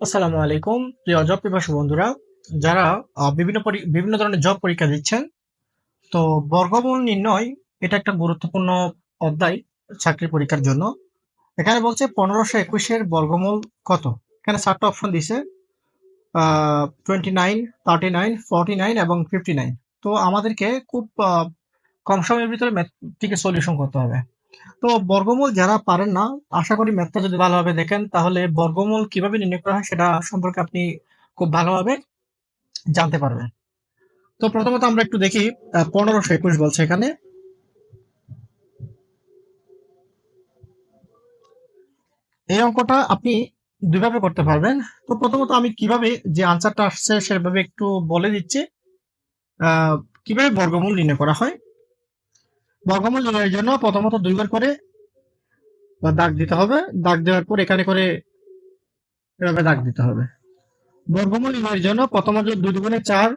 আসসালামু আলাইকুম, প্রিয় জব পিপাসু বন্ধুরা, যারা বিভিন্ন বিভিন্ন ধরনের জব পরীক্ষা দিচ্ছেন, তো বর্গমূল নির্ণয়, এটা একটা গুরুত্বপূর্ণ অধ্যায় চাকরি পরীক্ষার জন্য। এখানে বলছে পনেরোশো একুশের বর্গমূল কত? এখানে চারটা অপশন দিছে twenty nine thirty nine forty nine এবং ফিফটি নাইন তো আমাদেরকে খুব কম সময়ের ভিতরে ম্যাথটিকে সলিউশন করতে হবে। তো বর্গমূল যারা পারেন না, আশা করি ম্যাথটা যদি ভালোভাবে দেখেন, তাহলে বর্গমূল কীভাবে নির্ণয় করা হয় সেটা সম্পর্কে আপনি খুব ভালোভাবে জানতে পারবেন। তো প্রথমত আমরা একটু দেখি পনেরোশো একুশ বলছে এখানে। এই অঙ্কটা আপনি দুইভাবে করতে পারবেন। তো প্রথমত আমি কীভাবে যে আনসারটা আসছে সেভাবে একটু বলে দিচ্ছি। কীভাবে বর্গমূল নির্ণয় করা হয়? বর্গমূল নির্ণয়ের জন্য প্রথমত দুইবার করে দাগ দিতে হবে। দাগ দেওয়ার পর এখানে করে এভাবে দাগ দিতে হবে। বর্গমূল নির্ণয়ের জন্য প্রথমত দুই দুগুণে চার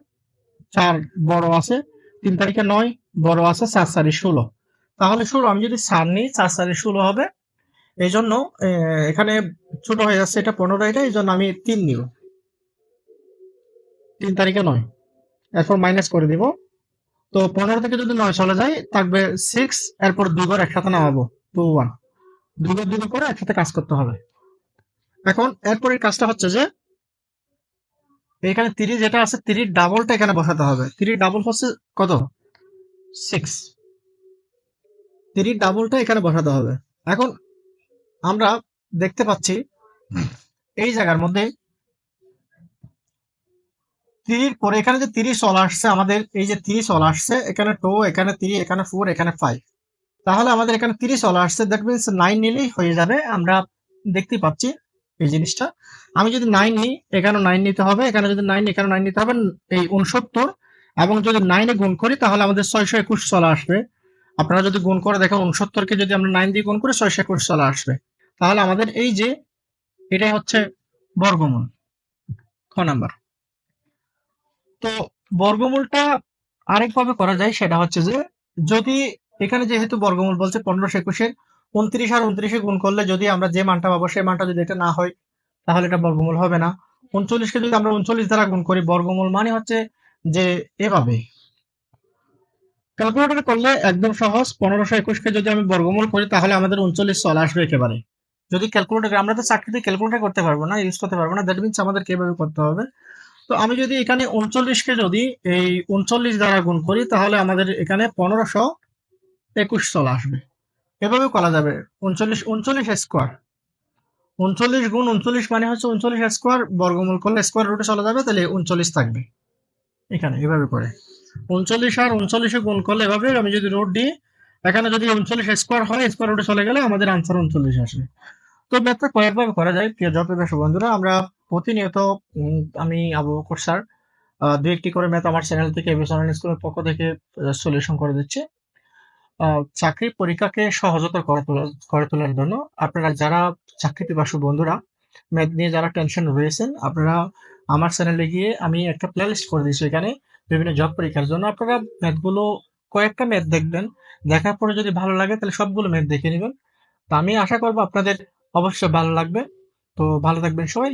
চার বড় আছে, তিন তারিখে নয়, বড় আছে চার চারি ষোলো। তাহলে ষোলো আমি যদি চার নিই, চার চারি ষোলো হবে। এই জন্য এখানে ছোট হয়ে যাচ্ছে এটা পনেরো এটা এই জন্য আমি তিন নিব। তিন তারিখে নয়। এরপর মাইনাস করে দিব। তো পনেরো থেকে যদি নয় চলে যায়, থাকবে সিক্স এরপর দুবার একসাথে নামাবো। টু ওয়ান দুবার দুবার করে একসাথে কাজ করতে হবে। এখন এরপরের কাজটা হচ্ছে যে, এখানে তিরিশ যেটা আছে তিরিশ ডাবলটা এখানে বসাতে হবে। তিরিশ ডাবল হচ্ছে কত? সিক্স তিরিশ ডাবলটা এখানে বসাতে হবে। এখন আমরা দেখতে পাচ্ছি, এই জায়গার মধ্যে তিরিশ, পরে এখানে যে তিরিশ চলে আসছে, আমাদের এই যে তিরিশ চলে আসছে, এখানে টু এখানে তিরিশ এখানে ফোর এখানে ফাইভ তাহলে আমাদের এখানে তিরিশ চলে আসছে দ্যাট মিনস নাইন নিলেই হয়ে যাবে। আমরা দেখতে পাচ্ছি এই জিনিসটা। আমি যদি নাইন নিই এখানে নাইন নিতে হবে, এখানে যদি নাইন এখানে নাইন নিতে হবে, এই উনসত্তর। এবং যদি নাইনে গুণ করি, তাহলে আমাদের ছয়শো একুশ চলে আসবে। আপনারা যদি গুণ করে দেখেন, উনসত্তরকে যদি আমরা নাইন দিয়ে গুণ করি, ছয়শো একুশ চলে আসবে। তাহলে আমাদের এই যে, এটাই হচ্ছে বর্গমূল। খ নাম্বার? তো বর্গমূলটা আরেকভাবে করা যায়, সেটা হচ্ছে যে যদি এখানে যেহেতু বর্গমূল বলছে পনেরোশো একুশের উনত্রিশ আর উনত্রিশে গুণ করলে যদি আমরা যে মানটা পাবো, সেই মানটা যদি এটা না হয়, তাহলে এটা বর্গমূল হবে না। উনচল্লিশকে যদি আমরা উনচল্লিশ দ্বারা গুণ করি, বর্গমূল মানে হচ্ছে যে এভাবে। ক্যালকুলেটরে করলে একদম সহজ, পনেরোশো একুশকে যদি আমি বর্গমূল করি, তাহলে আমাদের উনচল্লিশ চলে আসবে একেবারে। যদি ক্যালকুলেটর, আমরা তো চাকরিতে ক্যালকুলেটর করতে পারব না ইউজ করতে পারব না দ্যাট মিনস আমাদের কীভাবে করতে হবে। তো আমি যদি এখানে উনচল্লিশকে যদি এই উনচল্লিশ দ্বারা গুণ করি, তাহলে আমাদের এখানে পনেরোশো একুশ চলে আসবে। এভাবে করা যাবে। উনচল্লিশ উনচল্লিশ স্কোয়ার। উনচল্লিশ গুণ উনচল্লিশ মানে হচ্ছে উনচল্লিশ স্কোয়ার বর্গমূল করলে স্কোয়ার রুটে চলে যাবে, তাহলে উনচল্লিশ থাকবে। এখানে, এভাবে করে। উনচল্লিশ আর উনচল্লিশে গুণ করলে এভাবে আমি যদি রুট দিই, এখানে যদি উনচল্লিশ স্কোয়ার হয়, স্কোয়ার রুটে চলে গেলে আমাদের আনসার উনচল্লিশ আসবে। তো ম্যাথটা কয়েকভাবে করা যায়, প্রিয় পেপার বন্ধুরা, আমরা প্রতিনিয়ত আমি আবু বকর স্যার দু একটি করে ম্যাথ আমার চ্যানেল থেকে অনলাইন স্কুলের পক্ষ থেকে সলিউশন করে দিচ্ছে। চাকরি পরীক্ষাকে সহজতর করে করে তোলার জন্য আপনারা যারা চাকরি পিপাসু বন্ধুরা, ম্যাথ নিয়ে যারা টেনশন রয়েছেন, আপনারা আমার চ্যানেলে গিয়ে আমি একটা প্লেলিস্ট করে দিয়েছি এখানে বিভিন্ন জব পরীক্ষার জন্য। আপনারা ম্যাথগুলো কয়েকটা ম্যাথ দেখবেন, দেখার পরে যদি ভালো লাগে তাহলে সবগুলো ম্যাথ দেখে নেবেন। তা আমি আশা করব আপনাদের অবশ্যই ভালো লাগবে। তো ভালো থাকবেন সবাই।